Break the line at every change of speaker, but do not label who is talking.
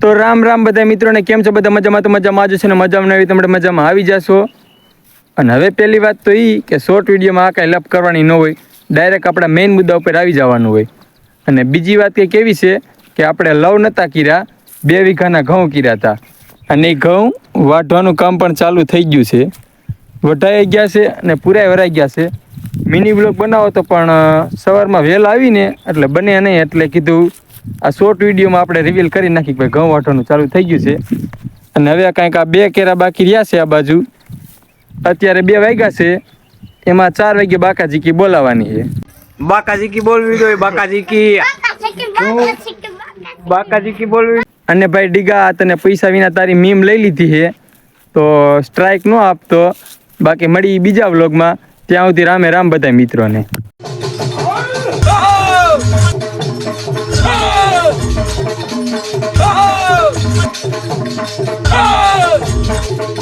તો રામ રામ બધા મિત્રોને, કેમ છો બધા? મજામાં? તો મજામાં જ છે ને? મજામાં આવી તમે મજામાં આવી જશો. અને હવે પહેલી વાત તો એ કે શોર્ટ વિડીયોમાં આ કાંઈ લપ કરવાની ન હોય. ડાયરેક્ટ આપણા મેઇન મુદ્દા ઉપર આવી જવાનું હોય. અને બીજી વાત કંઈક કેવી છે કે આપણે લવ નહોતા કીર્યા, બે વીઘાના ઘઉં કીર્યા હતા. અને એ ઘઉં વાઢવાનું કામ પણ ચાલુ થઈ ગયું છે. વઢાઈ ગયા છે અને પૂરાય વરાઈ ગયા છે. મિની બ્લોક બનાવો તો પણ સવારમાં વહેલા આવીને, એટલે બને નહીં એટલે કીધું આ શોર્ટ વિડીયોમાં આપણે રિવીલ કરી નાખી ભાઈ ઘઉં વાટવાનું ચાલુ થઈ ગયું છે. અને હવે કાંઈક આ બે કેરા બાકી રહ્યા છે આ બાજુ. અત્યારે બે વાગ્યા છે. એમાં ચાર વાગે બાકાજી કી બોલાવાની છે. બાકાજી કી બોલવી જોઈએ બાકાજી કી બાકાજી કી બોલવી. અને ભાઈ ડીગા તને પૈસા વિના તારી મીમ લઈ લીધી છે. તો સ્ટ્રાઇક ન આપતો. બાકી મળી બીજા વ્લોગમાં ત્યાં સુધી રામે રામ બધા મિત્રોને. 아!